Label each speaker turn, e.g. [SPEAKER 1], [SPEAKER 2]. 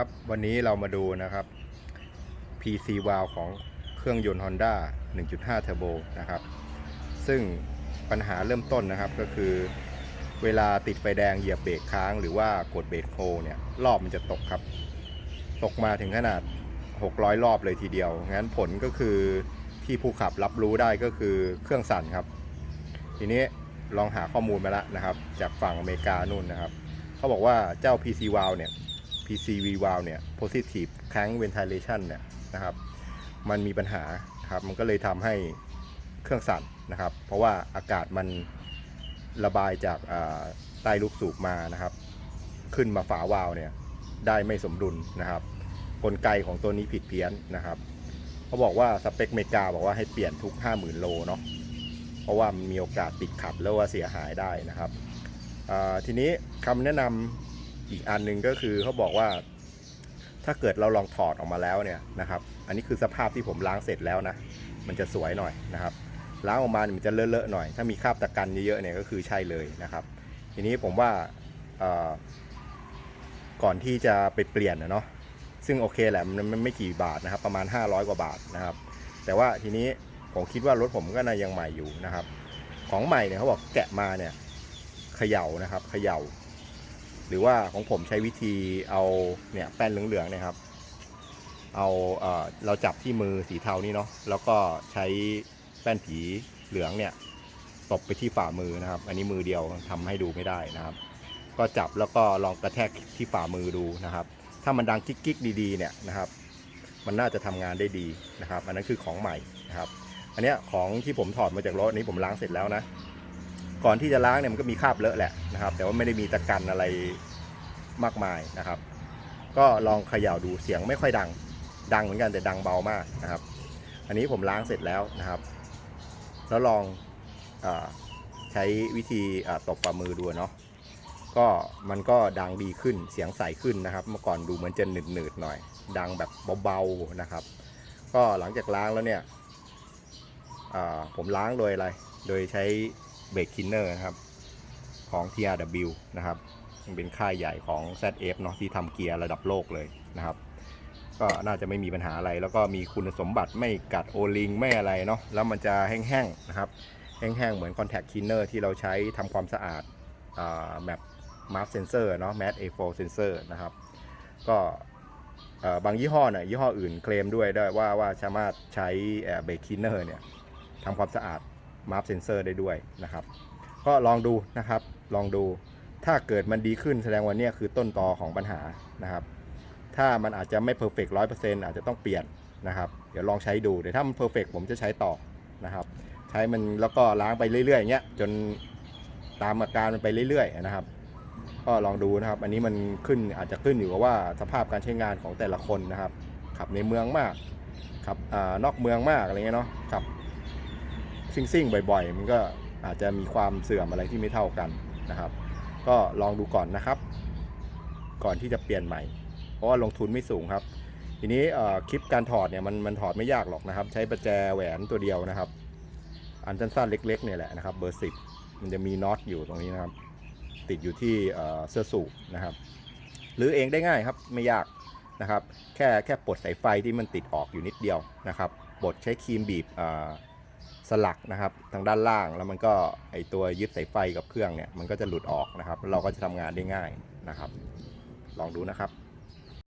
[SPEAKER 1] ครับวันนี้เรามาดูนะครับ PC valve ของเครื่องยนต์ Honda 1.5 Turbo นะครับ ซึ่งปัญหาเริ่มต้นนะครับก็คือ เวลาติดไฟแดงเหยียบเบรกค้าง หรือว่ากดเบรกโฮเนี่ยรอบมันจะตกครับ ตกมาถึงขนาด 600 รอบเลยทีเดียว งั้นผลก็คือที่ผู้ขับรับรู้ได้ก็คือเครื่องสั่นครับ ทีนี้ลองหาข้อมูลมาแล้วนะครับ จากฝั่งอเมริกานู่นนะครับ เขาบอกว่าเจ้า PC valve เนี่ย PCV valve เนี่ย positive crank ventilation เนี่ยนะครับ มันมีปัญหาครับ มันก็เลยทำให้เครื่องสั่นนะครับ เพราะว่าอากาศมันระบายจากใต้ลูกสูบมานะครับ ขึ้นมาฝาวาล์วเนี่ยได้ไม่สมดุลนะครับ กลไกของตัวนี้ผิดเพี้ยนนะครับเขาบอกว่าสเปคเมกาบอกว่าให้เปลี่ยนทุก 50,000 โลเนาะเพราะว่ามันมีโอกาสติดขัดแล้วว่าเสียหายได้นะครับทีนี้คำแนะนำ อีกอันหนึ่งก็คือเขาบอกว่า ถ้าเกิดเราลองถอดออกมาแล้วเนี่ยนะครับ อันนี้คือสภาพที่ผมล้างเสร็จแล้วนะ มันจะสวยหน่อยนะครับ ล้างออกมาเนี่ยมันจะเลอะๆหน่อย ถ้ามีคราบตะกันเยอะๆเนี่ยก็คือใช่เลยนะครับ ทีนี้ผมว่าก่อนที่จะไปเปลี่ยนนะเนาะ ซึ่งโอเคแหละมันมันไม่กี่บาทนะครับ ประมาณ 500 กว่าบาทนะครับ แต่ว่าทีนี้ผมคิดว่ารถผมก็น่ายังใหม่อยู่นะครับ ของใหม่เนี่ยเขาบอกแกะมาเนี่ยเขย่านะครับเขย่า หรือว่าของผมใช้วิธีเอาเนี่ยแป้นเหลืองๆนะครับ เอาเออเราจับที่มือสีเทานี่เนาะแล้วก็ใช้แป้นผีเหลืองเนี่ยตบไปที่ฝ่ามือนะครับ อันนี้มือเดียวทำให้ดูไม่ได้นะครับ ก็จับแล้วก็ลองกระแทกที่ฝ่ามือดูนะครับ ถ้ามันดังกิ๊กๆดีๆเนี่ยนะครับ มันน่าจะทำงานได้ดีนะครับ อันนั้นคือของใหม่นะครับ อันเนี้ยของที่ผมถอดมาจากรถนี้ผมล้างเสร็จแล้วนะ ก่อนที่จะล้างเนี่ยมันก็มีคราบเลอะแหละนะครับ แต่ว่าไม่ได้มีตะกันอะไรมากมายนะครับ ก็ลองเขย่าดูเสียงไม่ค่อยดัง ดังเหมือนกันแต่ดังเบามากนะครับ อันนี้ผมล้างเสร็จแล้วนะครับ แล้วลองอใช้วิธีตบฝ่ามือดูเนาะก็มันก็ดังดีขึ้นเสียงใสขึ้นนะครับ เมื่อก่อนดูเหมือนจะหนืดหนืดๆหน่อย ดังแบบเบาๆนะครับ ก็หลังจากล้างแล้วเนี่ยผมล้างโดยอะไร โดยใช้ เบรกคินเนอร์นะครับ ของ TRW นะครับเป็นค่ายใหญ่ของ ZF เนาะที่ทำเกียร์ระดับโลกเลยนะครับ ก็น่าจะไม่มีปัญหาอะไร แล้วก็มีคุณสมบัติไม่กัดโอลิงไม่อะไรเนาะแล้วมันจะแห้งๆนะครับ แห้งๆ เหมือน Contact Cleaner ที่เราใช้ทำความสะอาดแมป Mark Sensor เนาะ Mat A4 Sensor นะครับ ก็บางยี่ห้อเนี่ยยี่ห้ออื่นเคลมด้วยได้ว่าว่าสามารถใช้เบรกคินเนอร์เนี่ยทำความสะอาด Mark Sensor ได้ด้วยนะครับ ก็ลองดูนะครับ ลองดู ถ้าเกิดมันดีขึ้นแสดงว่าเนี่ยคือต้นตอของปัญหานะครับ ถ้ามันอาจจะไม่เพอร์เฟกต์ร้อยเปอร์เซ็นต์อาจจะต้องเปลี่ยนนะครับ เดี๋ยวลองใช้ดูแต่ถ้ามันเพอร์เฟกต์ผมจะใช้ต่อนะครับ ใช้มันแล้วก็ล้างไปเรื่อยๆอย่างเงี้ยจนตามอาการมันไปเรื่อยๆนะครับ ก็ลองดูนะครับ อันนี้มันขึ้นอาจจะขึ้นอยู่กับว่าสภาพการใช้งานของแต่ละคนนะครับ ขับในเมืองมากขับอานอกเมืองมากอะไรเงี้ยเนาะขับ ซิ่งซิงๆบ่อยๆ มันก็อาจจะมีความเสื่อมอะไรที่ไม่เท่ากันนะครับ ก็ลองดูก่อนนะครับ ก่อนที่จะเปลี่ยนใหม่ เพราะว่าลงทุนไม่สูงครับ ทีนี้คลิปการถอดเนี่ยมันมันถอดไม่ยากหรอกนะครับ ใช้ประแจแหวนตัวเดียวนะครับ อันสั้นๆเล็กๆเนี่ยแหละนะครับ เบอร์สิบมันจะมีน็อตอยู่ตรงนี้นะครับ ติดอยู่ที่เสื้อสูบนะครับ หรือเองได้ง่ายครับไม่ยากนะครับ แค่แค่ปลดสายไฟที่มันติดออกอยู่นิดเดียวนะครับปลดใช้ครีมบีบ สลักนะครับทางด้านล่างแล้วมันก็ไอตัวยึดสายไฟกับเครื่องเนี่ยมันก็จะหลุดออกนะครับเราก็จะทำงานได้ง่ายนะครับ ลองดูนะครับ